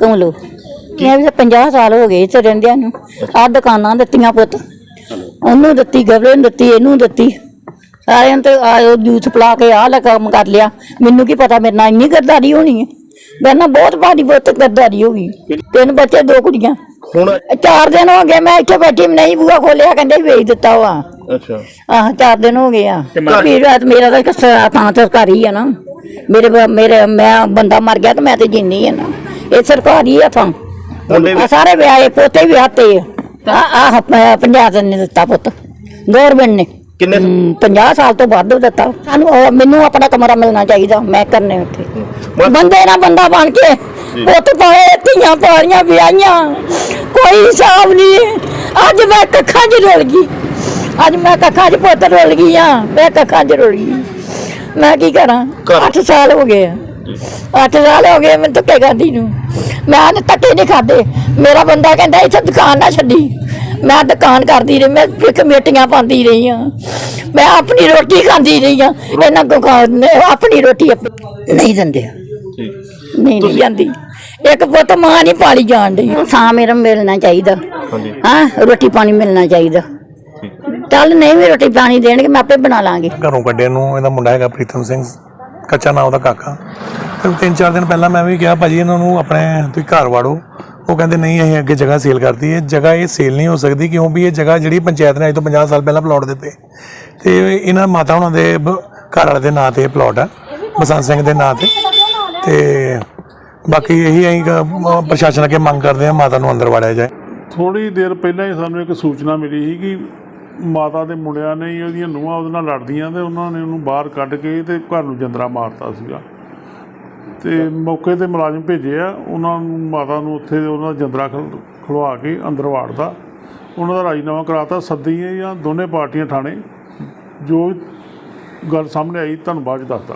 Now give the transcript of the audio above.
ਤੋਂ ਲੋ ਇਹ ਵੀ 50 ਸਾਲ ਹੋ ਗਏ ਇੱਥੇ ਰਹਿੰਦਿਆਂ ਨੂੰ। ਆ ਦੁਕਾਨਾਂ ਦਿੱਤੀਆਂ ਪੁੱਤ। ਉਹਨੂੰ ਦਿੱਤੀ ਗਵਰੇ ਨੂੰ ਦਿੱਤੀ ਇਹਨੂੰ ਦਿੱਤੀ। ਸਾਰਿਆਂ ਨੂੰ ਤੇ ਆਇਓ ਜੂਸ ਪਲਾ ਕੇ ਆਹ ਲੈ ਕੰਮ ਕਰ ਲਿਆ। ਮੈਨੂੰ ਕੀ ਪਤਾ ਮੇਰੇ ਨਾਲ ਇੰਨੀ ਗਰਦਾਰੀ ਹੋਣੀ ਹੈ। ਮੇਰੇ ਨਾਲ ਬਹੁਤ ਭਾਰੀ ਬਹੁਤ ਗਰਦਾਰੀ ਹੋ ਗਈ। ਤਿੰਨ ਬੱਚੇ ਦੋ ਕੁੜੀਆਂ। ਹੁਣ ਚਾਰ ਦਿਨ ਹੋ ਗਏ ਮੈਂ ਇੱਥੇ ਬੈਠੀ ਨਹੀਂ ਬੂਆ ਖੋਲਿਆ ਕਹਿੰਦੇ ਵੇਚ ਦਿੱਤਾ ਵਾ। ਅੱਛਾ। ਆਹ ਚਾਰ ਦਿਨ ਹੋ ਗਏ ਆ। ਵੀ ਰਾਤ ਮੇਰਾ ਤਾਂ ਕਿਸ ਥਾਂ ਤੇ ਸਰਕਾਰੀ ਆ ਨਾ। ਮੇਰੇ ਮੇਰੇ ਮੈਂ ਬੰਦਾ ਮਰ ਗਿਆ ਤੇ ਮੈਂ ਤੇ ਜਿੰਨੀ ਆ ਨਾ। ਇਹ ਸਰਕਾਰੀ ਆ ਥਾਂ ਮੁੰਡੇ ਵੀ ਆ ਸਾਰੇ ਵਿਆਹੇ ਪੋਤੇ ਵੀ ਹੱਤੇ ਆ। ਆਹ ਪੰਜਾਬ ਨੇ ਦਿੱਤਾ ਪੁੱਤ। ਗਵਰਨਮੈਂਟ ਨੇ। ਕਿੰਨੇ ਹਮ, 50 ਸਾਲ ਤੋਂ ਵੱਧ ਦਿੱਤਾ। ਸਾਨੂੰ ਉਹ- ਮੈਨੂੰ ਆਪਣਾ ਕਮਰਾ ਮਿਲਣਾ ਚਾਹੀਦਾ ਮੈਂ ਕਰਨੇ ਉੱਥੇ। ਬੰਦੇ ਨਾ ਬੰਦਾ ਬਣ ਕੇ ਪੁੱਤ ਪਾਏ ਧੀਆਂ ਪਾਲੀਆਂ ਵਿਆਹੀਆਂ। ਕੋਈ ਹਿਸਾਬ ਨਹੀਂ ਅੱਜ ਮੈਂ ਕੱਖਾਂ 'ਚ ਰੁਲ ਗਈ। ਅੱਜ ਮੈਂ ਕੱਖਾਂ 'ਚ ਪੁੱਤ ਰੁਲ ਗਈ ਆ। ਮੈਂ ਕੱਖਾਂ 'ਚ ਰੁਲ ਗਈ। ਮੈਂ ਕੀ ਕਰਾਂ? ਘਰ- 8 ਸਾਲ ਹੋ ਗਏ ਆ। 8 ਸਾਲ ਹੋ ਗਏ ਮੈਨੂੰ ਧੱਕੇ ਖਾਂਦੀ ਨੂੰ। ਮੈਂ ਨੇ ਧੱਕੇ ਨਹੀਂ ਖਾਦੇ ਮੇਰਾ ਬੰਦਾ ਕਹਿੰਦਾ ਇੱਥੇ ਦੁਕਾਨ ਨਾ ਛੱਡੀ। ਮੈਂ ਦੁਕਾਨ ਕਰਦੀ ਰਹੀ ਮੈਂ ਕਮੇਟੀਆਂ ਪਾਉਂਦੀ ਰਹੀ ਆ ਮੈਂ ਆਪਣੀ ਰੋਟੀ ਖਾਂਦੀ ਰਹੀ ਆ ਇਹਨਾਂ ਕੋ ਆਪਣੀ ਰੋਟੀ ਨਹੀਂ ਦਿੰਦੇ। ਨਹੀਂ ਨਹੀਂ ਜਾਂਦੀ। ਇੱਕ ਪੁੱਤ ਮਾਂ ਨਹੀਂ ਪਾਲੀ ਜਾਣ ਦੀ ਸਾਂ ਮੇਰਾ ਮਿਲਣਾ ਚਾਹੀਦਾ। ਹਾਂ ਰੋਟੀ ਪਾਣੀ ਮਿਲਣਾ ਚਾਹੀਦਾ। ਚੱਲ ਨਹੀਂ ਵੀ ਰੋਟੀ ਪਾਣੀ ਦੇਣਗੇ ਮੈਂ ਆਪੇ ਬਣਾ ਲਾਂਗੇ। ਘਰੋਂ ਕੱਢੇ ਨੂੰ ਇਹਦਾ ਮੁੰਡਾ ਹੈਗਾ ਪ੍ਰੀਤਮ ਸਿੰਘ। ਕੱਚਾ ਨਾਂ ਉਹਦਾ ਕਾਕਾ। ਤੇ ਤਿੰਨ ਚਾਰ ਦਿਨ ਪਹਿਲਾਂ ਮੈਂ ਵੀ ਕਿਹਾ, ਭਾਜੀ, ਇਹਨਾਂ ਨੂੰ ਆਪਣੇ ਤੁਸੀਂ ਘਰ ਵਾੜੋ। ਉਹ ਕਹਿੰਦੇ, ਨਹੀਂ, ਅਸੀਂ ਅੱਗੇ ਜਗ੍ਹਾ ਸੇਲ ਕਰਤੀ ਹੈ। ਜਗ੍ਹਾ ਇਹ ਸੇਲ ਨਹੀਂ ਹੋ ਸਕਦੀ ਕਿਉਂ ਵੀ ਇਹ ਜਗ੍ਹਾ ਜਿਹੜੀ ਪੰਚਾਇਤ ਨੇ ਅੱਜ ਤੋਂ 50 ਸਾਲ ਪਹਿਲਾਂ ਪਲਾਟ ਦਿੱਤੇ। ਤੇ ਇਹਨਾਂ ਮਾਤਾ ਉਹਨਾਂ ਦੇ ਘਰ ਵਾਲੇ ਦੇ ਨਾਂ ਤੇ ਇਹ ਪਲਾਟ ਆ, ਬਸੰਤ ਸਿੰਘ ਦੇ ਨਾਂ ਤੇ। ਤੇ ਬਾਕੀ ਇਹੀ ਅਸੀਂ ਪ੍ਰਸ਼ਾਸਨ ਅੱਗੇ ਮੰਗ ਕਰਦੇ ਹਾਂ ਮਾਤਾ ਨੂੰ ਅੰਦਰ ਵਾੜਿਆ ਜਾਏ। ਥੋੜੀ ਦੇਰ ਪਹਿਲਾਂ ਹੀ ਸਾਨੂੰ ਇੱਕ ਸੂਚਨਾ ਮਿਲੀ ਸੀ ਕਿ ਮਾਤਾ ਦੇ ਮੁੰਡਿਆਂ ਨੇ ਹੀ ਉਹਦੀਆਂ ਨੂੰਹਾਂ ਉਹਦੇ ਨਾਲ ਲੜਦੀਆਂ ਤੇ ਉਹਨਾਂ ਨੇ ਉਹਨੂੰ ਬਾਹਰ ਕੱਢ ਕੇ ਤੇ ਘਰ ਨੂੰ ਜੰਦਰਾ ਮਾਰਤਾ ਸੀਗਾ। ਤੇ ਮੌਕੇ ਤੇ ਮੁਲਾਜ਼ਮ ਭੇਜੇ ਆ। ਉਹਨਾਂ ਨੂੰ, ਮਾਤਾ ਨੂੰ ਉੱਥੇ ਉਹਨਾਂ ਦਾ ਜੰਦਰਾ ਖਲ- ਖਲਵਾ ਕੇ ਅੰਦਰ ਵਾੜਦਾ। ਉਹਨਾਂ ਦਾ ਰਾਜੀਨਾਮਾ ਕਰਾਤਾ। ਸੱਦੀ ਜਾਂ ਦੋਨੇ ਪਾਰਟੀਆਂ ਥਾਣੇ। ਜੋ ਗੱਲ ਸਾਹਮਣੇ ਆਈ ਤੁਹਾਨੂੰ ਬਾਅਦ ਚ ਦੱਸਦਾ।